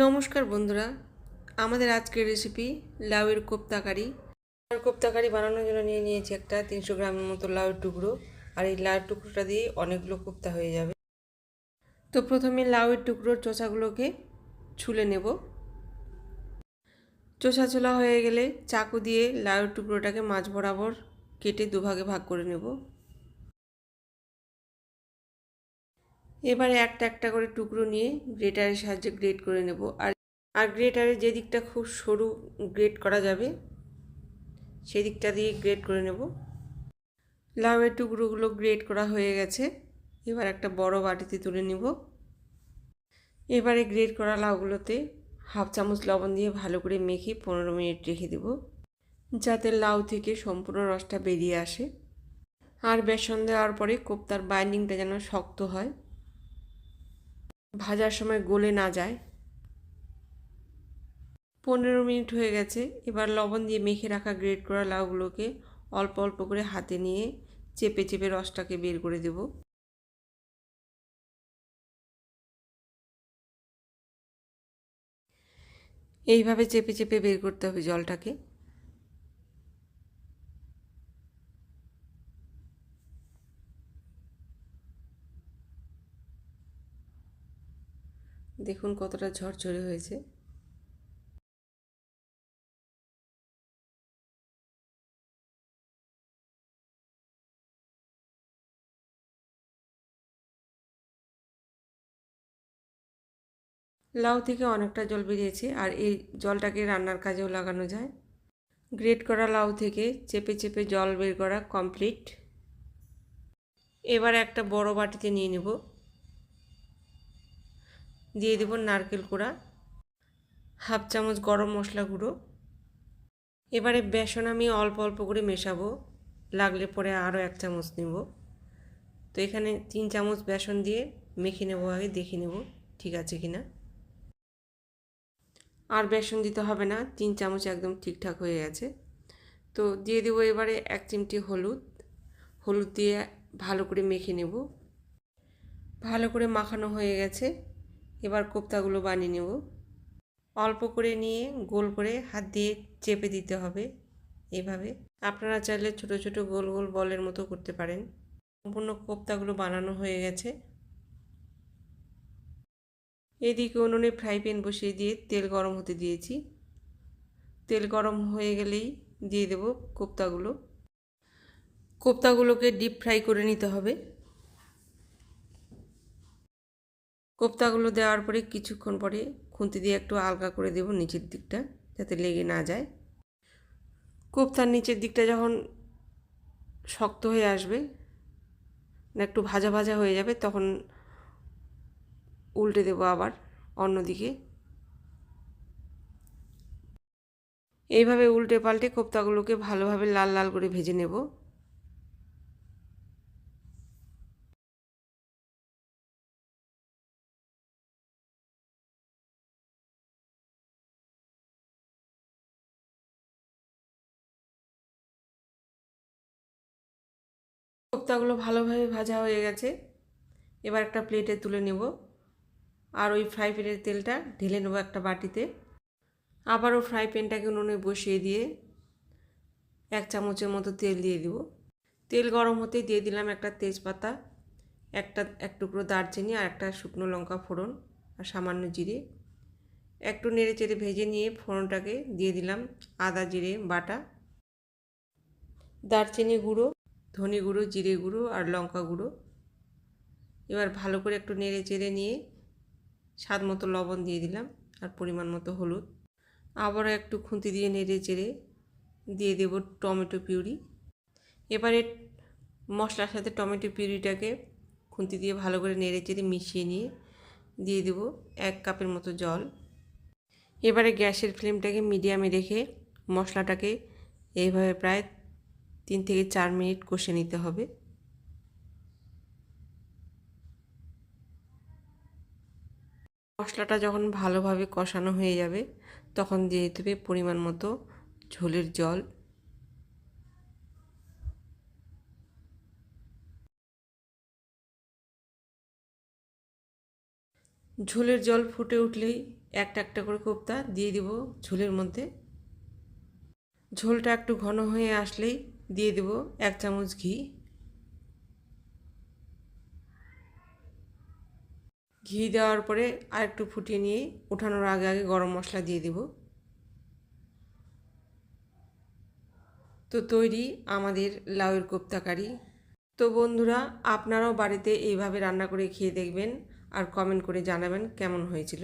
নমস্কার বন্ধুরা, আমাদের আজকের রেসিপি লাউয়ের কোপ্তাকারি। লাউয়ের কোপ্তাকারি বানানোর জন্য নিয়ে নিয়েছি একটা তিনশো গ্রামের মতো লাউয়ের টুকরো। আর এই লাউয়ের টুকরোটা দিয়ে অনেকগুলো কোপ্তা হয়ে যাবে। তো প্রথমে লাউয়ের টুকরোর চোষাগুলোকে ছুলে নেব। চোষা ছোলা হয়ে গেলে চাকু দিয়ে লাউয়ের টুকরোটাকে মাছ বরাবর কেটে দুভাগে ভাগ করে নেব। এবারে একটা একটা করে টুকরো নিয়ে গ্রেটারের সাহায্যে গ্রেট করে নেব। আর আর গ্রেটারের যে দিকটা খুব সরু গ্রেট করা যাবে, সেই দিকটা দিয়ে গ্রেট করে নেব। লাউয়ের টুকরোগুলো গ্রেট করা হয়ে গেছে। এবার একটা বড় বাটিতে তুলে নিব। এবারে গ্রেট করা লাউগুলোতে হাফ চামচ লবণ দিয়ে ভালো করে মেখে পনেরো মিনিট রেখে দেব, যাতে লাউ থেকে সম্পূর্ণ রসটা বেরিয়ে আসে। আর বেসন দেওয়ার পরে কোপ্তার বাইন্ডিংটা যেন শক্ত হয়। ভাজার সময় গলে না যায়। পনেরো মিনিট হয়ে গেছে। এবার লবণ দিয়ে মেখে রাখা গ্রেট করা লাউগুলোকে অল্প অল্প করে হাতে নিয়ে চেপে চেপে রসটাকে বের করে দেব। এইভাবে চেপে চেপে বের করতে হবে জলটাকে। দেখুন কতটা ঝরঝরে হয়েছে। লাউ থেকে অনেকটা জল বেরিয়েছে আর এই জলটাকে রান্নার কাজেও লাগানো যায়। গ্রেট করা লাউ থেকে চেপে চেপে জল বের করা কমপ্লিট। এবার একটা বড় বাটিতে নিয়ে নেব। দিয়ে দেব নারকেল কোড়া, হাফ চামচ গরম মশলা গুঁড়ো। এবারে বেসন আমি অল্প অল্প করে মেশাবো, লাগলে পরে আরও এক চামচ নেব। তো এখানে তিন চামচ বেসন দিয়ে মেখে নেব, আগে দেখে নেব ঠিক আছে কি না আর বেসন দিতে হবে না, তিন চামচ একদম ঠিকঠাক হয়ে গেছে। তো দিয়ে দেবো এবারে এক চিমটি হলুদ হলুদ দিয়ে ভালো করে মেখে নেব। ভালো করে মাখানো হয়ে গেছে। এবার কোপ্তাগুলো বানিয়ে নেব। অল্প করে নিয়ে গোল করে হাত দিয়ে চেপে দিতে হবে এভাবে। আপনারা চাইলে ছোট ছোট গোল গোল বলের মতো করতে পারেন। সম্পূর্ণ কোপ্তাগুলো বানানো হয়ে গেছে। এদিকে উনুনে ফ্রাই প্যান বসিয়ে দিয়ে তেল গরম হতে দিয়েছি। তেল গরম হয়ে গেলেই দিয়ে দেব কোপ্তাগুলো। কোপ্তাগুলোকে ডিপ ফ্রাই করে নিতে হবে। কোপ্তাগুলো দেওয়ার পরে কিছুক্ষণ পরে খুন্তি দিয়ে একটু আলগা করে দেব নিচের দিকটা, যাতে লেগে না যায়। কোপ্তার নিচের দিকটা যখন শক্ত হয়ে আসবে একটু ভাজা ভাজা হয়ে যাবে, তখন উল্টে দেবো আবার অন্যদিকে। এইভাবে উল্টে পাল্টে কোপ্তাগুলোকে ভালোভাবে লাল লাল করে ভেজে নেব। কোপ্তাগুলো ভালোভাবে ভাজা হয়ে গেছে। এবার একটা প্লেটে তুলে নেব। আর ওই ফ্রাই প্যানের তেলটা ঢেলে নেব একটা বাটিতে। আবারও ফ্রাই প্যানটাকে উনুনে বসিয়ে দিয়ে এক চামচের মতো তেল দিয়ে দিব। তেল গরম হতে দিয়ে দিলাম একটা তেজপাতা, একটা, এক টুকরো দারচিনি আর একটা শুকনো লঙ্কা ফোড়ন আর সামান্য জিরে। একটু নেড়ে চেড়ে ভেজে নিয়ে ফোড়নটাকে দিয়ে দিলাম আদা, জিরে, বাটা। দারচিনি গুঁড়ো। ধনে গুঁড়ো, জিরে গুঁড়ো আর লঙ্কা গুঁড়ো। এবার ভালো করে একটু নেড়ে চেড়ে নিয়ে স্বাদ মতো লবণ দিয়ে দিলাম আর পরিমাণ মতো হলুদ। আবারও একটু খুন্তি দিয়ে নেড়ে চেড়ে দিয়ে দেব টমেটো পিউরি। এবারে মশলার সাথে টমেটো পিউরিটাকে খুন্তি দিয়ে ভালো করে নেড়ে চেড়ে মিশিয়ে নিয়ে দিয়ে দেব এক কাপের মতো জল। এবারে গ্যাসের ফ্লেমটাকে মিডিয়ামে রেখে মশলাটাকে এইভাবে প্রায় তিন থেকে চার মিনিট কষে নিতে হবে। মশলাটা যখন ভালোভাবে কষানো হয়ে যাবে, তখন দিয়ে দিতে হবে পরিমাণ মতো ঝোলের জল। ঝোলের জল ফুটে উঠলেই একটা একটা করে কোপ্তা দিয়ে দিব ঝোলের মধ্যে। ঝোলটা একটু ঘন হয়ে আসলেই দিয়ে দেব এক চামচ ঘি। ঘি দেওয়ার পরে আর একটু ফুটিয়ে নিয়ে ওঠানোর আগে আগে গরম মশলা দিয়ে দেব। তো তৈরি আমাদের লাউয়ের কোপ্তা কারি। তো বন্ধুরা, আপনারাও বাড়িতে এইভাবে রান্না করে খেয়ে দেখবেন আর কমেন্ট করে জানাবেন কেমন হয়েছিল।